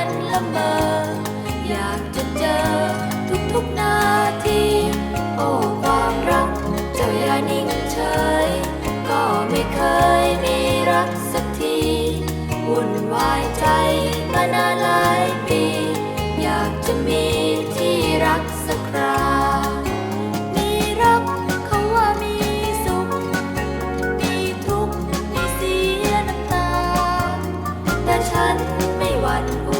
ันละเมอ อยากจะเจอทุกทุกนาที โอ้ความรัก เจ้าอย่านิ่งเฉย ก็ไม่เคยมีรักสักที วุ่นวายใจมานานหลายปี อยากจะมีที่รักสักครามีรักเขาว่ามีสุข มีทุกข์มีเสียน้ำตา แต่ฉันไม่หวั่นไห